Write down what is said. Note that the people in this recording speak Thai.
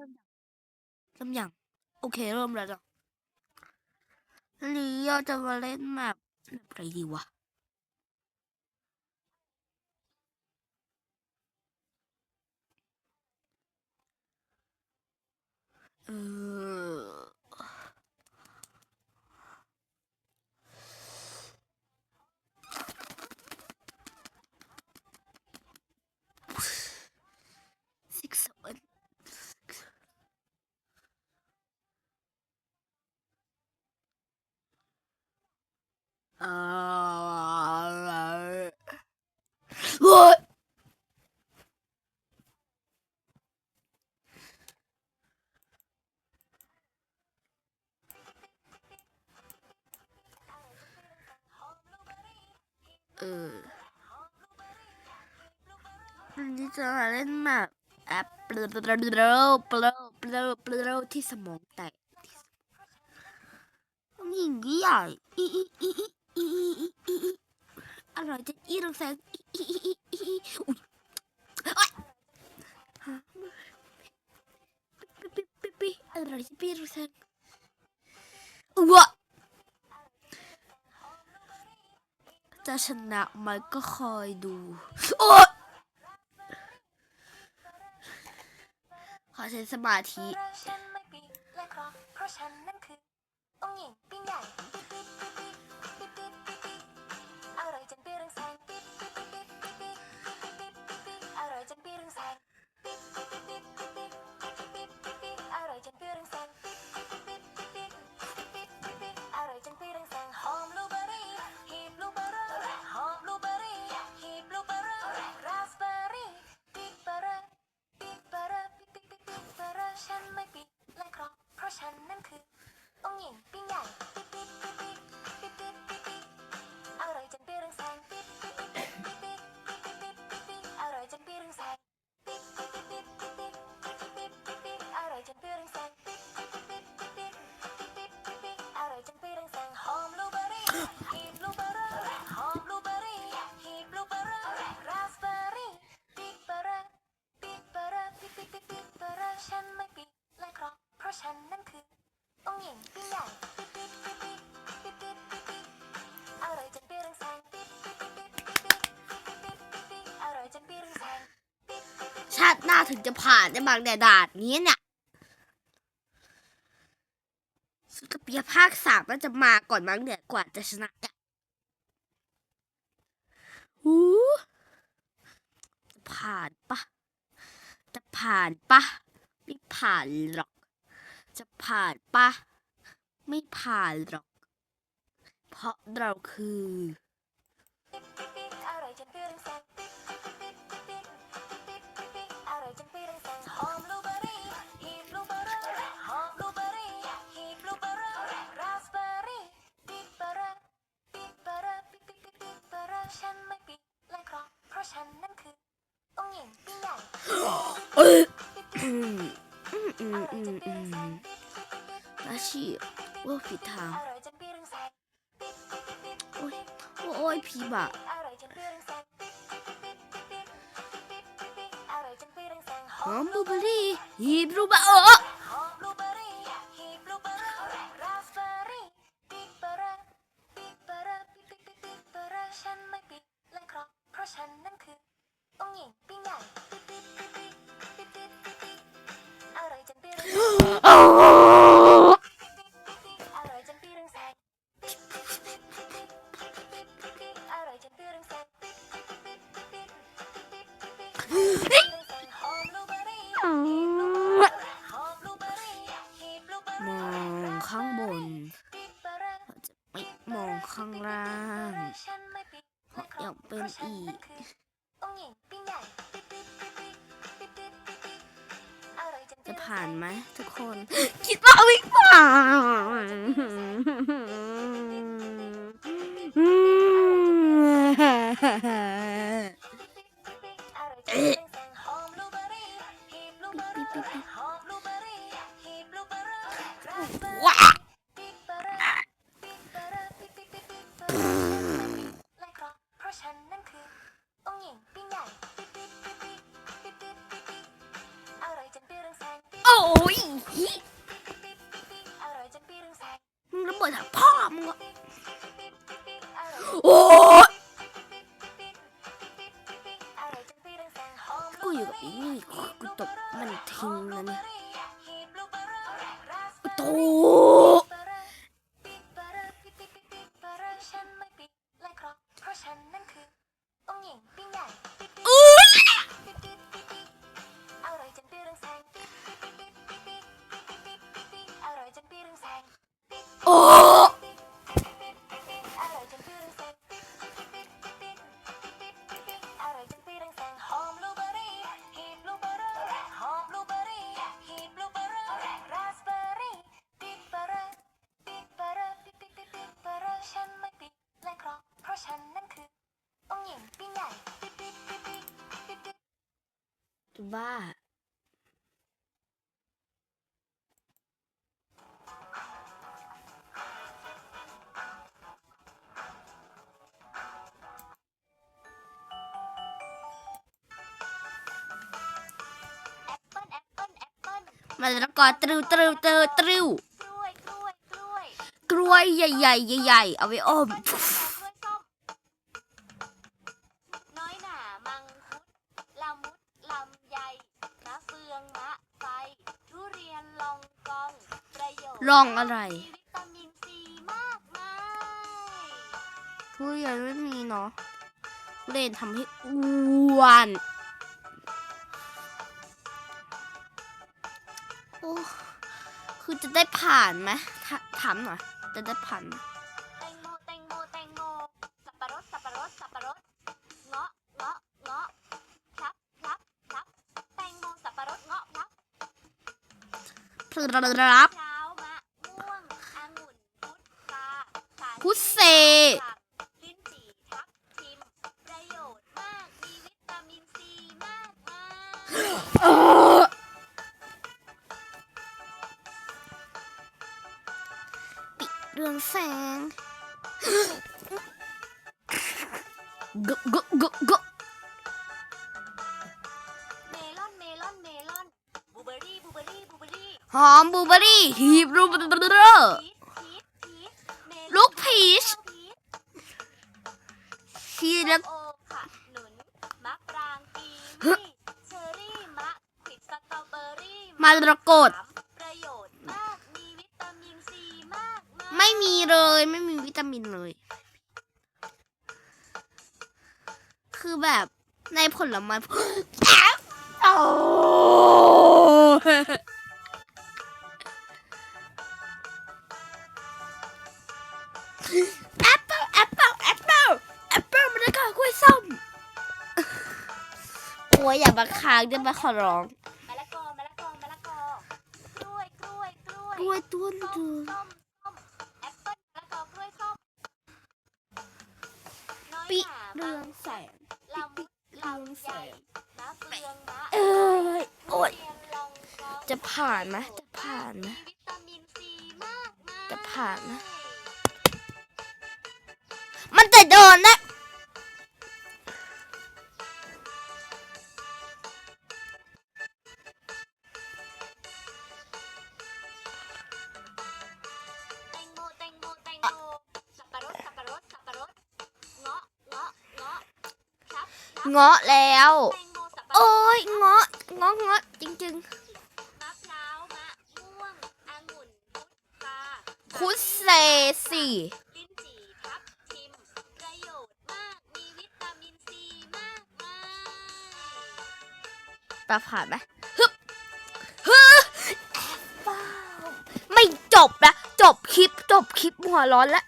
ริ่มยังเริ่มยังโอเคเริ่มแล้วจ้ะหรือเราจะมาเล่นแบบแบบไรดีวะ ออวันนี้จะมาเล่นแบบแอปเปลเปลเปลเปลเปลลที่สมองแตกยิ่งใหญ่อีอีอี อร่อยจะอีรังแสงอร่อยจะปีรังแสงวะจะชนะมันก็คอยดูโอ้ขอใช้สมาธิเพราะฉันนั้นคือองค์หญิงปิ้งใหญ่ inside. ถึงจะผ่านได้บางแต่ด่านนี้เนี่ยสุกเปียภาคสามน่าจะมาก่อนบางเดือกว่าจะชนะเนี่ยอู้จะผ่านปะจะผ่านปะไม่ผ่านหรอก จะผ่านปะไม่ผ่านหรอก เพราะเราคือ เอออาชีพว่าผิดทาง โอ้ยโอ้ยผีบะหอมบูเบลี่ฮีบรูบะโอ มองข้างบนจะไม่มองข้างล่างเพราะอยากเป็นอีกจะผ่านไหมทุกคน คิดว่าไม่ผ่านฮ่าฮ่า ยมึงระเบิดถังพ่อมึงอะโอ้กูอยู่กับอีนี่กูตบมันทิ้งแล้วเนี่ยโอ้ บ้า แอปเปิ้ลแอปเปิ้ลแอปเปิ้ล มาแล้วก็ตริวตริวตริวตริว กล้วยกล้วยกล้วย กล้วยใหญ่ๆใหญ่ๆเอาไว้อม ลองอะไรมีวิตามินซีมากมายทุเรียนไม่มีเนาะทุเรียนทำให้อ้วนโอ้คือจะได้ผ่านไหมถถามหน่อยจะได้ผ่านไหมแตงโมแตงโมแตงโมสับปะรดสับปะรดสับปะรดเงาะเงาะเงาะพลับพลับพลับแตงโมสับปะรดเงาะพลับพรับ พุทเซ ลิ้นจี่ทับทิมประโยชน์มาก มีวิตามินซีมากมายเออปิดเรื่องแสงกกกกกเมลอนเมลอนเมลอนบลูเบอร์รี่บลูเบอร์รี่บลูเบอร์รี่หอมบลูเบอร์รี่ฮีบรูเบอร์ ชีแล้วโอขหนุนมะปรางกีวีเชอร์รี่มะขวิดสตรอเบอร์รี่มารกต ประโยชน์มากมีวิตามินซีมากมายไม่มีเลยไม่มีวิตามินเลย คือแบบในผลไม้แอปโอ้แอ ยอย่ามาค้างจะมาขอร้องมะละกอมะละกอมะละกอกล้วยกล้วยกล้วยกล้วยต้นเดือส้มส้มแอปเปิ้ลมะละกอกล้วยส้มน้อยปิหนาเรืองแสงละมุดลำใหญ่มะเฟืองมะเอ้ยโอ้ยจะผ่านไหมจะผ่านไหมวิตามินซีมากมายจะผ่านไหมมันจะโดนนะ เงาะแล้ว โอ้ยเงาะเงาะเงาะจริงๆ คุเซสิปลาผ่านไหมฮึบฮึไม่จบนะ จบคลิป จบคลิปหัวร้อนแล้ว